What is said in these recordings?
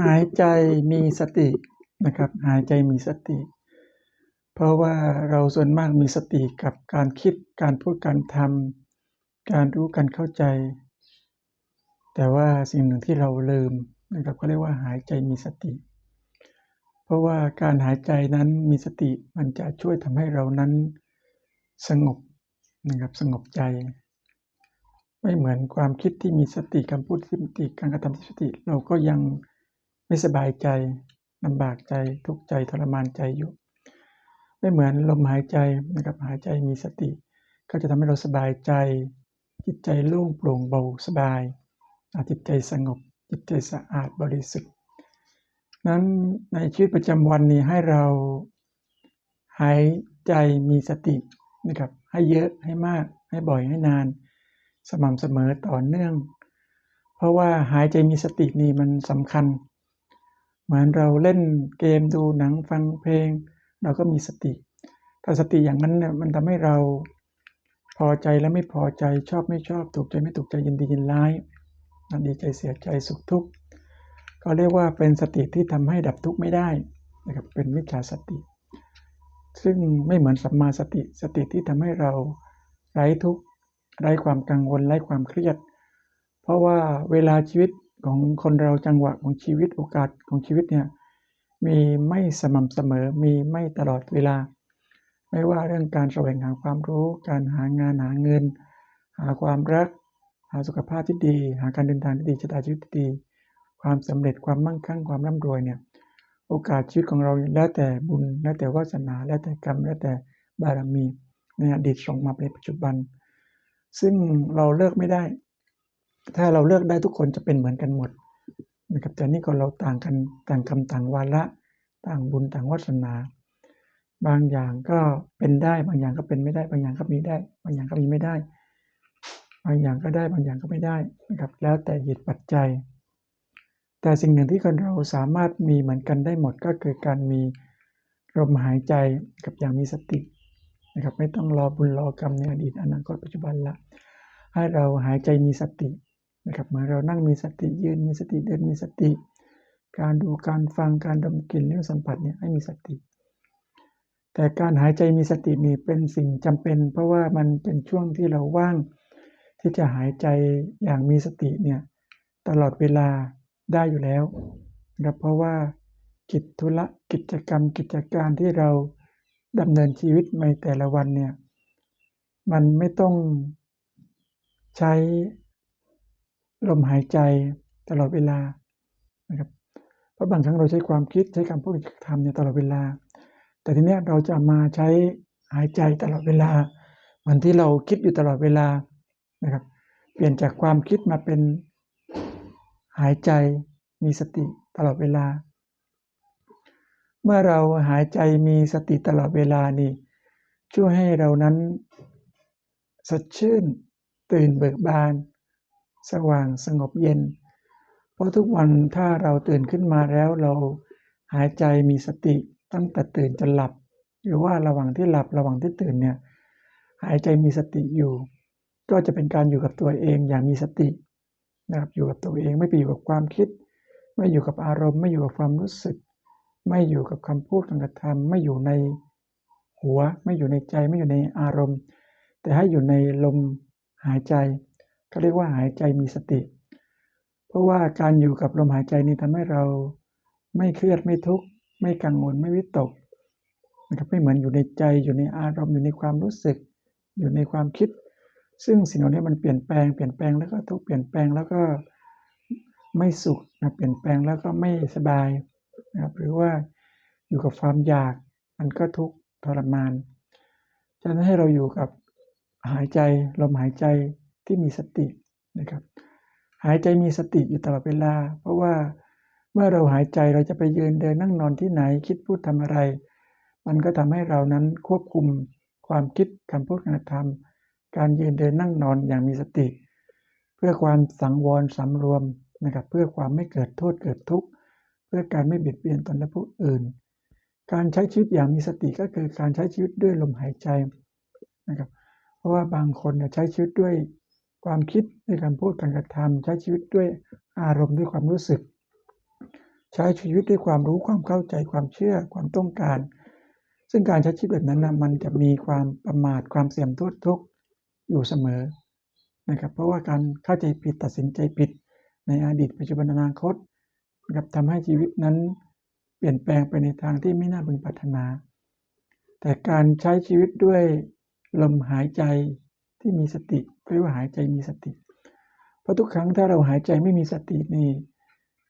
หายใจมีสตินะครับ หายใจมีสติ เพราะว่าเราส่วนมากมีสติกับการคิดการพูดการทำการรู้การเข้าใจ แต่ว่าสิ่งหนึ่งที่เราลืมนะครับเขาเรียกว่าหายใจมีสติ เพราะว่าการหายใจนั้นมีสติมันจะช่วยทำให้เรานั้นสงบนะครับสงบใจ ไม่เหมือนความคิดที่มีสติคำพูดที่มีสติการกระทำที่มีสติ เราก็ยัง ไม่สบายใจลำบากใจทุกข์ใจทรมานใจอยู่ ไม่เหมือนลมหายใจนะครับหายใจมีสติ ก็จะทำให้เราสบายใจ จิตใจโล่งโปร่งเบาสบายจิตใจสงบ จิตใจสะอาดบริสุทธิ์นั้นในชีวิตประจำวันนี้ให้เราหายใจมีสตินะครับให้เยอะให้มากให้บ่อยให้นาน สม่ำเสมอต่อเนื่อง เพราะว่าหายใจมีสตินี่มันสำคัญ เหมือนเราเล่นเกมดูหนังฟังเพลง เราก็มีสติ ถ้าสติอย่างนั้นเนี่ยมันทำให้เราพอใจและไม่พอใจชอบไม่ชอบถูกใจไม่ถูกใจยินดียินร้ายดีใจเสียใจสุขทุกข์ก็เรียกว่าเป็นสติที่ทำให้ดับทุกข์ไม่ได้นะครับเป็นวิชาสติ ซึ่งไม่เหมือนสัมมาสติสติที่ทำให้เราไร้ทุกข์ไร้ความกังวลไร้ความเครียด เพราะว่าเวลาชีวิต ของคนเราจังหวะของชีวิตโอกาสของชีวิตเนี่ยมีไม่สม่ำเสมอมีไม่ตลอดเวลา ไม่ว่าเรื่องการแสวงหาความรู้ การหางานหาเงิน หาความรัก หาสุขภาพที่ดี หาการเดินทางที่ดีชะตาชีวิตที่ดี ความสำเร็จความมั่งคั่งความร่ำรวยเนี่ยโอกาสชีวิตของเราแล้วแต่บุญแล้วแต่วาสนาแล้วแต่กรรมแล้วแต่บารมีในอดีตส่งมาในปัจจุบัน ซึ่งเราเลิกไม่ได้ ถ้าเราเลือกได้ทุกคนจะเป็นเหมือนกันหมดนะครับแต่นี่คนเราต่างกันต่างคำต่างวาระต่างบุญต่างวาสนา บางอย่างก็เป็นได้บางอย่างก็เป็นไม่ได้ บางอย่างก็มีได้ บางอย่างก็มีไม่ได้ บางอย่างก็ได้บางอย่างก็ไม่ได้นะครับแล้วแต่เหตุปัจจัย แต่สิ่งหนึ่งที่คนเราสามารถมีเหมือนกันได้หมดก็คือการมีลมหายใจกับอย่างมีสตินะครับไม่ต้องรอบุญรอกรรมในอดีตอนาคตปัจจุบันละให้เราหายใจมีสติ นะครับเมื่อเรานั่งมีสติยืนมีสติเดินมีสติ การดูการฟังการดมกลิ่นเรื่องสัมผัสเนี่ยให้มีสติ แต่การหายใจมีสตินี่เป็นสิ่งจำเป็น เพราะว่ามันเป็นช่วงที่เราว่าง ที่จะหายใจอย่างมีสติเนี่ยตลอดเวลาได้อยู่แล้วนะครับเพราะว่ากิจธุระกิจกรรมกิจการที่เราดำเนินชีวิตในแต่ละวันเนี่ยมันไม่ต้องใช้ ลมหายใจตลอดเวลานะครับเพราะบางครั้งเราใช้ความคิดใช้คำพูดคำเนี่ยตลอดเวลา แต่ทีเนี้ยเราจะมาใช้หายใจตลอดเวลาเหมือนที่เราคิดอยู่ตลอดเวลานะครับ เปลี่ยนจากความคิดมาเป็นหายใจมีสติตลอดเวลา เมื่อเราหายใจมีสติตลอดเวลานี่ช่วยให้เรานั้น สดชื่น ตื่นเบิกบาน สว่างสงบเย็น เพราะทุกวันถ้าเราตื่นขึ้นมาแล้วเราหายใจมีสติตั้งแต่ตื่นจนหลับ หรือว่าระหว่างที่หลับระหว่างที่ตื่นเนี่ยหายใจมีสติอยู่ ก็จะเป็นการอยู่กับตัวเองอย่างมีสตินะครับอยู่กับตัวเองไม่ไปอยู่กับความคิด ไม่อยู่กับอารมณ์ ไม่อยู่กับความรู้สึก ไม่อยู่กับคำพูดการกระทำไม่อยู่ในหัว ไม่อยู่ในใจไม่อยู่ในอารมณ์ แต่ให้อยู่ในลมหายใจ เขาเรียกว่าหายใจมีสติ เพราะว่าการอยู่กับลมหายใจนี้ทำให้เราไม่เครียดไม่ทุกข์ไม่กังวลไม่วิตกนะครับไม่เหมือนอยู่ในใจอยู่ในอารมณ์อยู่ในความรู้สึก อยู่ในความคิด ซึ่งสิ่งเหล่านี้มันเปลี่ยนแปลงเปลี่ยนแปลงแล้วก็ทุกเปลี่ยนแปลงแล้วก็ไม่สุขนะเปลี่ยนแปลงแล้วก็ไม่สบายนะครับหรือว่าอยู่กับความอยากมันก็ทุกข์ทรมานฉะนั้นให้เราอยู่กับหายใจลมหายใจ ที่มีสตินะครับหายใจมีสติอยู่ตลอดเวลา เพราะว่าเมื่อเราหายใจเราจะไปยืนเดินนั่งนอนที่ไหนคิดพูดทำอะไร มันก็ทำให้เรานั้นควบคุมความคิดคำพูดการทำการยืนเดินนั่งนอนอย่างมีสติ เพื่อความสังวรสำรวมนะครับเพื่อความไม่เกิดโทษเกิดทุกข์เพื่อการไม่เบียดเบียนตนและผู้อื่น การใช้ชีวิตอย่างมีสติก็คือการใช้ชีวิตด้วยลมหายใจนะครับเพราะว่าบางคนเนี่ยใช้ชีวิตด้วย ความคิดด้วยการพูดการกระทำใช้ชีวิตด้วยอารมณ์ด้วยความรู้สึก ใช้ชีวิตด้วยความรู้ความเข้าใจความเชื่อความต้องการ ซึ่งการใช้ชีวิตแบบนั้นนะมันจะมีความประมาทความเสี่ยมทุกทุกข์อยู่เสมอนะครับเพราะว่าการเข้าใจผิดตัดสินใจผิดในอดีตปัจจุบันอนาคตนะครับทำให้ชีวิตนั้น เปลี่ยนแปลงไปในทางที่ไม่น่าพึงปรารถนา แต่การใช้ชีวิตด้วยลมหายใจ ที่มีสติเรียกว่าหายใจมีสติ เพราะทุกครั้งถ้าเราหายใจไม่มีสตินี่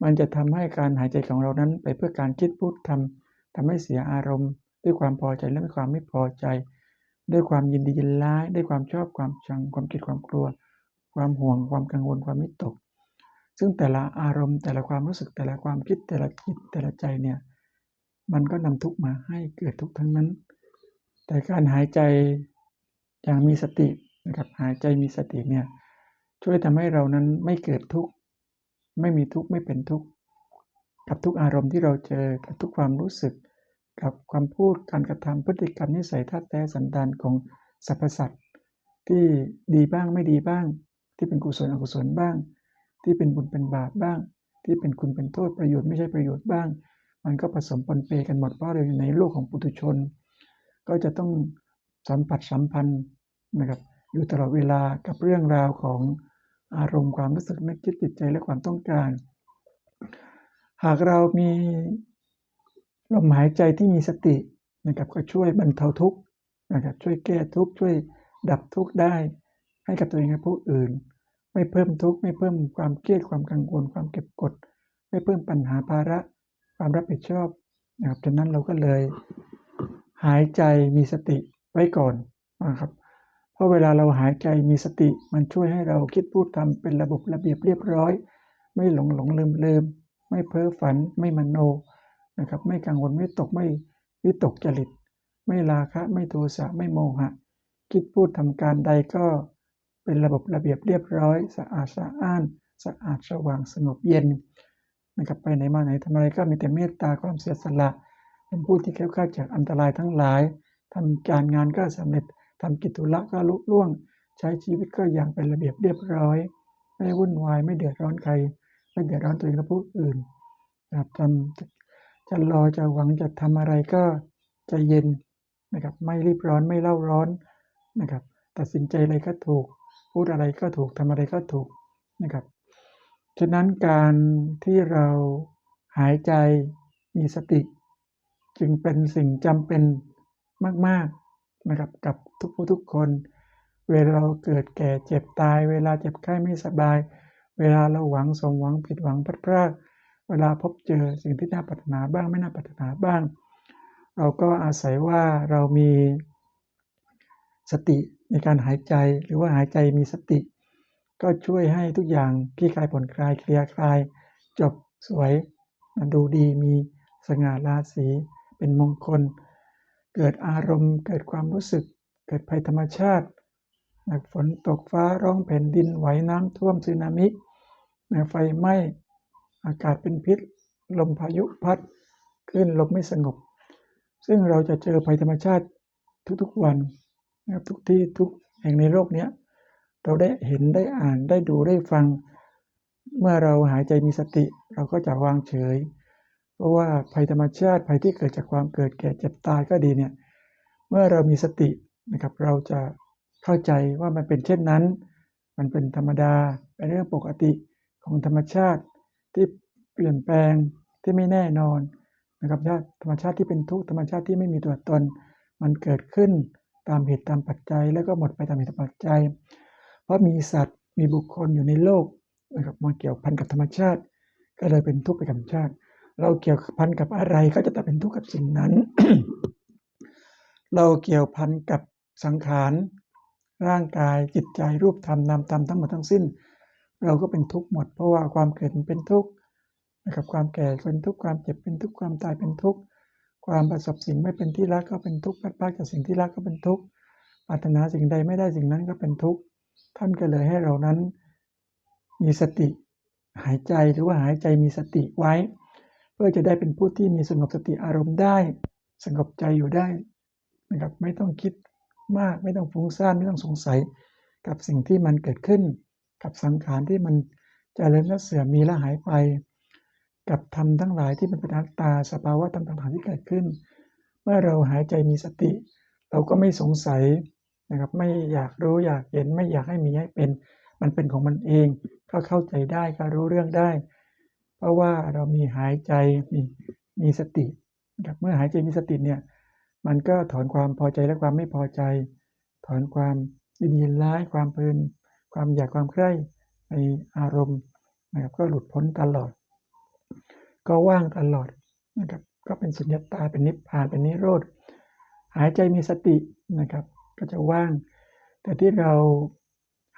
มันจะทำให้การหายใจของเรานั้นไปเพื่อการคิดพูดทำทำให้เสียอารมณ์ ด้วยความพอใจและความไม่พอใจ ด้วยความยินดียินร้าย ด้วยความชอบความชังความเกลียดความกลัว ความห่วงความกังวลความมิตก ซึ่งแต่ละอารมณ์ แต่ละความรู้สึกแต่ละความคิดแต่ละจิตแต่ละใจเนี่ยมันก็นำทุกข์มาให้เกิดทุกข์ทั้งนั้น แต่การหายใจอย่างมีสติ นะครับหายใจมีสติเนี่ยช่วยทำให้เรานั้นไม่เกิดทุกข์ไม่มีทุกข์ไม่เป็นทุกข์กับทุกอารมณ์ที่เราเจอกับทุกความรู้สึก กับความพูดการกระทำพฤติกรรมนิสัยท่าแท้สันดานของสรรพสัตว์ที่ดีบ้างไม่ดีบ้าง ที่เป็นกุศลอกุศลบ้าง ที่เป็นบุญเป็นบาปบ้าง ที่เป็นคุณเป็นโทษประโยชน์ไม่ใช่ประโยชน์บ้าง มันก็ผสมปนเปกันหมดเพราะเราอยู่ในโลกของปุถุชน ก็จะต้องสัมผัสสัมพันธ์นะครับ อยู่ตลอดเวลากับเรื่องราวของอารมณ์ความรู้สึกนึกคิดจิตใจและความต้องการ หากเรามีลมหายใจที่มีสตินะครับก็ช่วยบรรเทาทุกข์นะครับช่วยแก้ทุกข์ช่วยดับทุกข์ได้ ให้กับตัวเองและผู้อื่น ไม่เพิ่มทุกข์ไม่เพิ่มความเครียดความกังวลความเก็บกด ไม่เพิ่มปัญหาภาระ ความรับผิดชอบนะครับฉะนั้นเราก็เลย หายใจมีสติไว้ก่อนนะครับ ราะเวลาเราหายใจมีสติ มันช่วยให้เราคิดพูดทำเป็นระบบระเบียบเรียบร้อย ไม่หลงหลงลืมลืมไม่เพ้อฝันไม่มโนนะครับ ไม่กังวลไม่ตกไม่วิตกจริต ไม่ราคะ ไม่โทสะไม่โมหะ คิดพูดทำการใดก็เป็นระบบระเบียบเรียบร้อย สะอาดสะอ้าน สะอาดสว่างสงบเย็นนะครับไปไหนมาไหนทำอะไรก็มีแต่เมตตาความเสียสละเป็นผู้ที่แค้วคลาดจากอันตรายทั้งหลายทำการงานก็สำเร็จ ทำกิจธุระก็ลุล่วง ใช้ชีวิตก็อย่างเป็นระเบียบเรียบร้อย ไม่วุ่นวายไม่เดือดร้อนใคร ไม่เดือดร้อนตัวเองและผู้อื่นนะครับทำจะรอจะหวังจะทำอะไรก็ใจเย็นนะครับ ไม่รีบร้อนไม่เล่าร้อนนะครับ ตัดสินใจอะไรก็ถูก พูดอะไรก็ถูกทำอะไรก็ถูกนะครับฉะนั้นการที่เราหายใจมีสติ จึงเป็นสิ่งจำเป็นมาก นะครับกับทุกผู้ทุกคน เวลาเราเกิดแก่เจ็บตาย เวลาเจ็บไข้ไม่สบาย เวลาเราหวังสมหวังผิดหวังพลาดพลาดเวลาพบเจอสิ่งที่น่าปรารถนาบ้างไม่น่าปรารถนาบ้าง เราก็อาศัยว่าเรามีสติในการหายใจหรือว่าหายใจมีสติ ก็ช่วยให้ทุกอย่างคลี่คลายผ่อนคลายเคลียร์คลาย จบสวยดูดีมีสง่าราศีเป็นมงคล เกิดอารมณ์ เกิดความรู้สึก เกิดภัยธรรมชาติฝนตกฟ้าร้องแผ่นดินไหวน้ำท่วมสึนามิไฟไหม้อากาศเป็นพิษ ลมพายุพัดคลื่นลมไม่สงบ ซึ่งเราจะเจอภัยธรรมชาติทุกๆวันนะครับทุกที่ทุกแห่งในโลกนี้เราได้เห็นได้อ่านได้ดูได้ฟัง เมื่อเราหายใจมีสติ เราก็จะวางเฉย เพราะว่าภัยธรรมชาติภัยที่เกิดจากความเกิดแก่เจ็บตายก็ดีเนี่ยเมื่อเรามีสตินะครับเราจะเข้าใจว่ามันเป็นเช่นนั้น มันเป็นธรรมดาเป็นเรื่องปกติของธรรมชาติที่เปลี่ยนแปลงที่ไม่แน่นอนนะครับธรรมชาติที่เป็นทุกข์ธรรมชาติที่ไม่มีตัวตน มันเกิดขึ้นตามเหตุตามปัจจัย แล้วก็หมดไปตามเหตุปัจจัย เพราะมีสัตว์มีบุคคลอยู่ในโลกนะครับมาเกี่ยวพันกับธรรมชาติ ก็เลยเป็นทุกข์ไปกับธรรมชาติ เราเกี่ยวพันกับอะไรก็จะต้องเป็นทุกข์กับสิ่งนั้น เราเกี่ยวพันกับสังขาร ร่างกายจิตใจรูปธรรมนามธรรมทั้งหมดทั้งสิ้น เราก็เป็นทุกข์หมด เพราะว่าความเกิดมันเป็นทุกข์นะครับความแก่เป็นทุกข์ความเจ็บเป็นทุกข์ความตายเป็นทุกข์ความประสบสิ่งไม่เป็นที่รักก็เป็นทุกข์พัดพลาดจากสิ่งที่รักก็เป็นทุกข์ปรารถนาสิ่งใดไม่ได้สิ่งนั้นก็เป็นทุกข์ท่านก็เลยให้เรานั้นมีสติหายใจหรือว่าหายใจมีสติไว้ พื่อจะได้เป็นผู้ที่มีสงบสติอารมณ์ได้ สงบใจอยู่ได้นะครับไม่ต้องคิดมากไม่ต้องฟุ้งซ่านไม่ต้องสงสัย กับสิ่งที่มันเกิดขึ้น กับสังขารที่มันจเจริญและเสื่อมมีและหายไป กับธรรมทั้งหลายที่มันเป็นอนัตตาสภาวะธรรมต่างๆที่เกิดขึ้น เมื่อเราหายใจมีสติ เราก็ไม่สงสัยนะครับไม่อยากรู้อยากเห็นไม่อยากให้มีให้เป็น มันเป็นของมันเองก็เข้าใจได้ก็รู้เรื่องได้ เพราะว่าเรามีหายใจมีมีสตินะครับเมื่อหายใจมีสติเนี่ยมันก็ถอนความพอใจและความไม่พอใจ ถอนความยินดีร้ายความเพลินความอยากความใคร่ในอารมณ์นะครับก็หลุดพ้นตลอด ก็ว่างตลอดนะครับก็เป็นสุญญตาเป็นนิพพานเป็นนิโรธหายใจมีสตินะครับ ก็จะว่าง แต่ที่เรา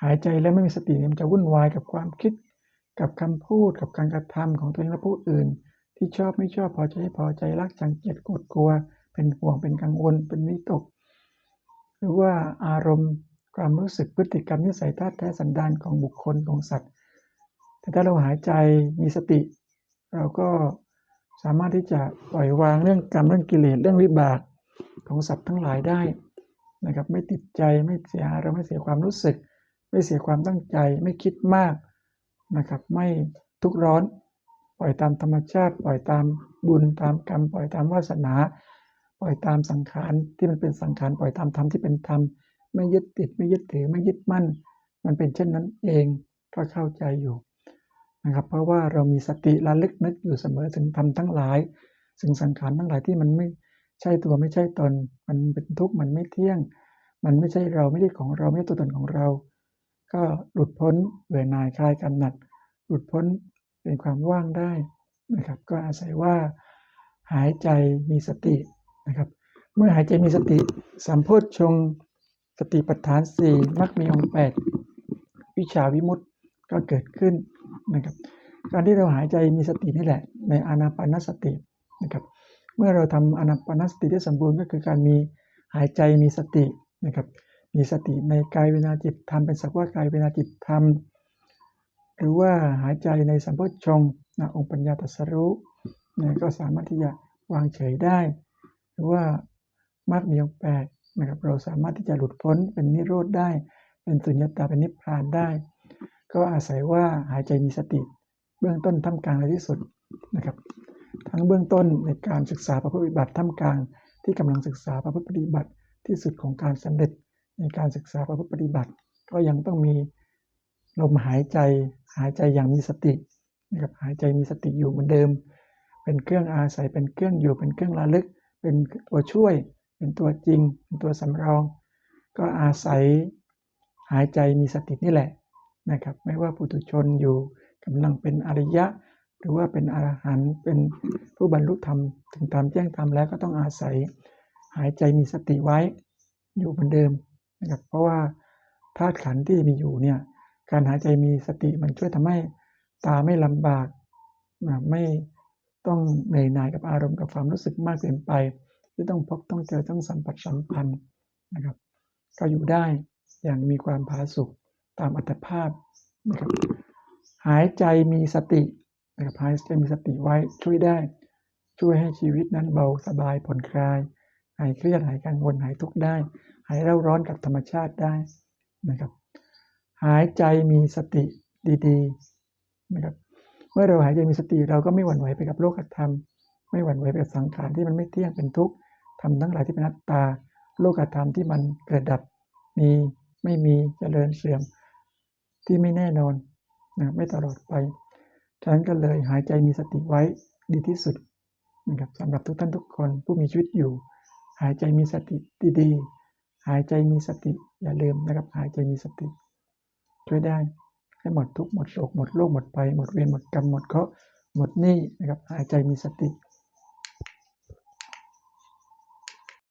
หายใจแล้วไม่มีสติมันจะวุ่นวายกับความคิด กับคำพูดกับการกระทำของตัวเองและผู้อื่น ที่ชอบไม่ชอบพอใจพอใจรักจังเกียดโกรธกลัว เป็นห่วงเป็นกังวล เป็นวิตก หรือว่าอารมณ์ความรู้สึกพฤติกรรมนิสัยท่าแท้สันดานของบุคคลของสัตว์ แต่ถ้าเราหายใจมีสติ เราก็สามารถที่จะปล่อยวางเรื่องกรรมเรื่องกิเลสเรื่องวิบากของสัตว์ทั้งหลายได้นะครับไม่ติดใจไม่เสียเราไม่เสียความรู้สึก ไม่เสียความตั้งใจ ไม่คิดมาก นะครับ ไม่ทุกร้อน ปล่อยตามธรรมชาติ ปล่อยตามบุญตามกรรม ปล่อยตามวาสนา ปล่อยตามสังขารที่มันเป็นสังขาร ปล่อยตามธรรมที่เป็นธรรม ไม่ยึดติด ไม่ยึดถือ ไม่ยึดมั่น มันเป็นเช่นนั้นเองก็เข้าใจอยู่นะครับ เพราะว่าเรามีสติระลึกนึกอยู่เสมอถึงธรรมทั้งหลายสิ่งสังขารทั้งหลายที่มันไม่ใช่ตัวไม่ใช่ตน มันเป็นทุกข์ มันไม่เที่ยง มันไม่ใช่เราไม่ได้ของเราไม่ใช่ตัวตนของเรา ก็หลุดพ้นเบื่อหน่ายคลายกำหนัด หลุดพ้นเป็นความว่างได้นะครับ ก็อาศัยว่าหายใจมีสตินะครับ เมื่อหายใจมีสติสัมโพชฌงสติปัฏฐานสี่มักมีองค์แปดวิชาวิมุตติก็เกิดขึ้นนะครับ การที่เราหายใจมีสตินี่แหละ ในอานาปานสตินะครับ เมื่อเราทำอานาปานสติได้สมบูรณ์ก็คือการมีหายใจมีสตินะครับ มีสติในกายเวลาจิตทำเป็นสักว่ากายเวลาจิตทำหรือว่าหายใจในสัมโพชฌงค์องค์ปัญญาตรัสรู้นะก็สามารถที่จะวางเฉยได้ หรือว่ามากมีองค์แปดนะครับเราสามารถที่จะหลุดพ้นเป็นนิโรธได้ เป็นสุญญตาเป็นนิพพานได้ ก็อาศัยว่าหายใจมีสติ เบื้องต้นท่ามกลางในที่สุดนะครับ ทั้งเบื้องต้นในการศึกษาพระพุทธปฏิบัติท่ามกลางที่กำลังศึกษาพระพุทธปฏิบัติที่สุดของการสำเร็จ ในการศึกษาพระพุทธปฏิบัติ ก็ยังต้องมีลมหายใจหายใจอย่างมีสตินะครับหายใจมีสติอยู่เหมือนเดิม เป็นเครื่องอาศัยเป็นเครื่องอยู่เป็นเครื่องระลึก เป็นตัวช่วย เป็นตัวจริง เป็นตัวสำรอง ก็อาศัยหายใจมีสตินี่แหละนะครับไม่ว่าปุถุชนอยู่กำลังเป็นอริยะ หรือว่าเป็นอรหันต์เป็นผู้บรรลุธรรมถึงธรรมแจ้งธรรมแล้วก็ต้องอาศัยหายใจมีสติไว้อยู่เหมือนเดิม นะครับเพราะว่าธาตุขันธ์ที่มีอยู่เนี่ยการหายใจมีสติมันช่วยทำให้ตาไม่ลำบากไม่ต้องเหนื่อยหน่ายกับอารมณ์กับความรู้สึกมากเกินไป ที่ต้องพบต้องเจอต้องสัมผัสสัมพันธ์นะครับ ก็อยู่ได้อย่างมีความผาสุกตามอัตภาพนะครับหายใจมีสตินะครับหายใจมีสติไว้ช่วยได้ ช่วยให้ชีวิตนั้นเบาสบายผ่อนคลายหายเครียดหายกังวลหายทุกข์ได้ายเร่าร้อนกับธรรมชาติได้นะครับ หายใจมีสติดีๆนะครับเมื่อเราหายใจมีสติเราก็ไม่หวั่นไหวไปกับโลกธรรม ไม่หวั่นไหวไปกับสังขารที่มันไม่เที่ยงเป็นทุกข์ธรรมทั้งหลายที่เป็นนัตตา โลกธรรมที่มันเกิดดับมีไม่มีเจริญเสื่อมที่ไม่แน่นอนนะไม่ตลอดไปฉะนั้นก็เลยหายใจมีสติไว้ดีที่สุดนะครับสำหรับทุกท่านทุกคนผู้มีชีวิตอยู่ หายใจมีสติดีๆ หายใจมีสติ อย่าลืมนะครับ หายใจมีสติ ช่วยได้ให้หมดทุกหมดโศกหมดโรคหมดไปหมดเวรหมดกรรมหมดเคราะห์หมดหนี้นะครับ หายใจมีสติ